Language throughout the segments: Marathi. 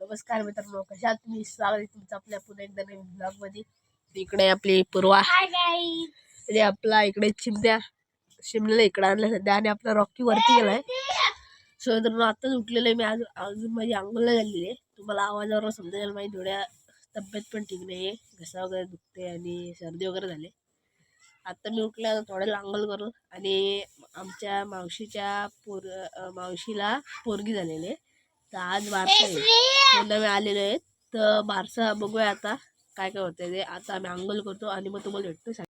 नमस्कार मित्रांनो कशा तुम्ही? स्वागत आहे तुमचं आपल्या पुन्हा एकदा नवीन ब्लॉगमध्ये इकडे आपली पूर्वा. आणि आपला इकडे चिमण्या शिमलेला इकडे आणलं सध्या आणि आपला रॉकी वरती गेलाय सो मित्रांनो आताच उठलेलं आहे मी. आज अजून माझी आंघोळ नाही झालेली आहे. तुम्हाला आवाजावर समजेल माझी थोड्या तब्येत पण ठीक नाही आहे. घसा वगैरे दुखते आणि सर्दी वगैरे झाली आता मी उठल्या थोड्या आंघोळ करू आणि आमच्या मावशीच्या पोर मावशीला पोरगी झालेली आहे. तर आज बारसा आलेलो आहेत. तर बारसा बघूया आता काय काय होतंय ते. आता आम्ही आंघोळ करतो आणि मग तुम्हाला भेटतो सांग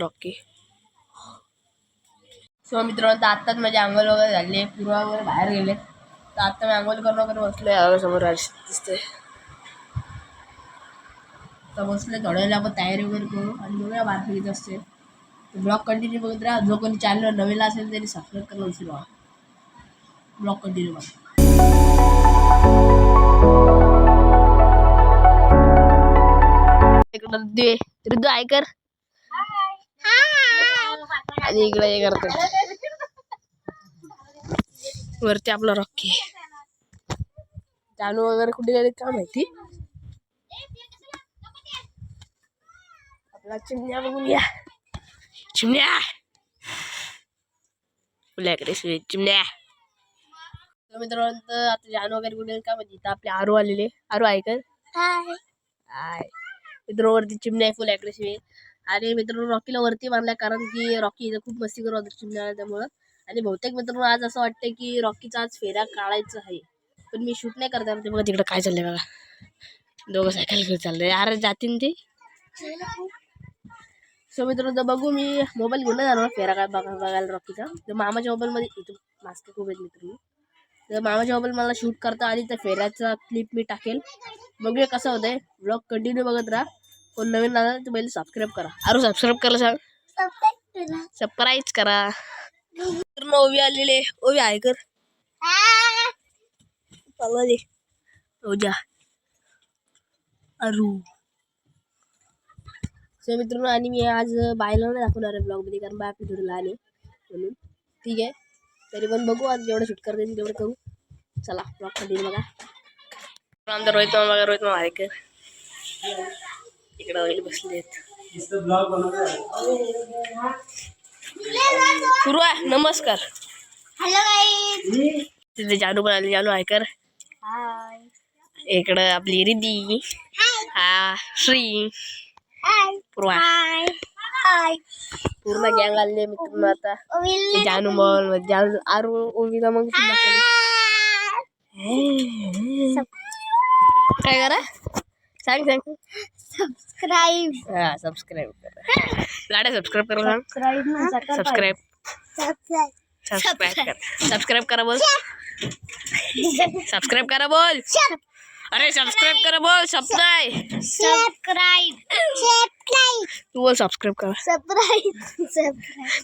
रॉकी. सो मित्रांनो तर आत्ताच माझी आंघोळ वगैरे झाली पूर्वा वगैरे बाहेर गेले. तर आता मी आंघोळ करून वगैरे बसलोय. समोर दिसते तर बसले थोड्या वेळेला आपण तयारी वगैरे करू आणि बघूया बाहेर किती असते. तर ब्लॉग कंटिन्यू बघत राहा. जो कोणी चॅनल नवीन असेल त्यांनी सबस्क्राईब करायला विसरू नका ब्लॉग कंटिन्यू बघा. इकडं दे. ऋतू ऐकर आणि इकडे हे करतात वरती आपला रॉकी जानू वगैरे कुठे गेले का माहिती? आपला चिमण्या बघूया चिमण्या. फुल्याकडे चिमण्या. तर मित्रांनो तर आता जानू वगैरे गेले का? माहिती इथं आपले आरू आलेले आरू ऐकर हाय मित्र वरती चिमण्या फुल ॲग्रेसिव्ह आणि मित्रांनो रॉकीला वरती बांधलाय कारण की रॉकी इथं खूप मस्ती करत होता चिमण्या त्यामुळं आणि बहुतेक मित्रांनो आज असं वाटतं की रॉकीचा आज फेरा काढायचा आहे. पण मी शूट नाही करता ते बघा तिकडं काय चाललंय बघा. दोघं सायकल घेऊन चाललंय. अरे जातीन ते. सो मित्रांनो तर बघू मी मोबाईल घेऊन जाणार फेरा काय बघा बघायला रॉकीचा. तर मामाच्या मोबाईलमध्ये इथं मास्क खूप आहेत मित्रांनो. तर मामाच्या मोबाईल मला शूट करता आणि त्या फेऱ्याचा क्लिप मी टाकेल. बघूया कसं होतंय. ब्लॉग कंटिन्यू बघत राहा. कोण नवीन आला तर पहिले सबस्क्राईब करा. अरे सबस्क्राईब करा सांग. सबस्क्राईब करा. तर ओवी आलेले ओवी आहे कर. ओजा अरू. सो मित्रांनो आणि मी आज बायला नाही दाखवणार आहे ब्लॉगमध्ये कारण बाय आपली थोडी लहान आहे म्हणून. ठीक आहे? तरी पण बघू आज जेवढं शूट करता येईल तेवढं करू. चला ब्लॉग कंटिन्यू बघा. आमचा रोहित बघा रोहित मामा ऐकर इकडं वगैरे बसले आहेत पूर्वा नमस्कार. हॅलो तिथे जानू पण आले. जानू ऐकर हाय इकडं आपली रिद्धी. हा श्री. पूर्वा. पूर्ण गँग आले मित्रांनो आता. जानू मॉल जानू आरू ओवीला मग. काय करा? सांग सांग. सबस्क्राईब हा सबस्क्राईब करा. लाडा सबस्क्राईब करा सांग. सबस्क्राईब सबस्क्राईब सबस्क्राईब सबस्क्राईब करा. सबस्क्राईब करा बोल. सबस्क्राईब करा बोल. अरे सबस्क्राईब करा बोल सबस्क्राईब सबस्क्राईब तू बोल सबस्क्राईब करा. सबस्क्राईब सबस्क्राईब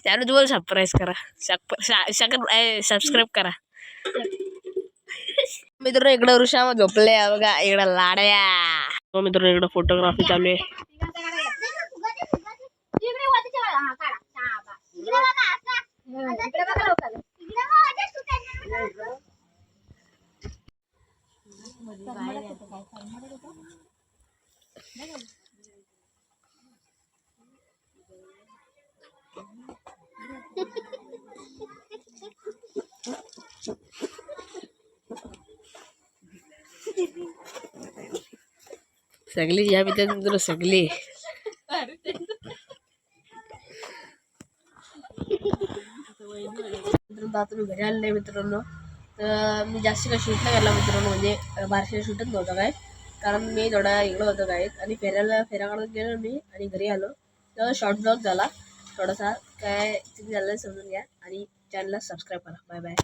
त्यानं तू बोल सरप्राईज करा. सबस्क्राईब करा. मित्र इकडं ऋषा मग झोपले बघा. इकडं लाड्या. हो मित्र इकडं फोटोग्राफी चालू आहे. सगळी या मित्र मित्र सगळी मित्रांनो आता घरी आले आहे मित्रांनो. तर मी जास्त काय शूट नाही केला मित्रांनो म्हणजे बारशे शूटच नव्हतं काय. कारण मी थोडा इकडं होतो काय आणि फेऱ्याला फेरा काढत गेलो मी आणि घरी आलो. तर शॉर्ट ब्लॉग झाला. थोडासा काय किती झालं समजून घ्या. आणि चॅनलला सबस्क्राईब करा. Bye bye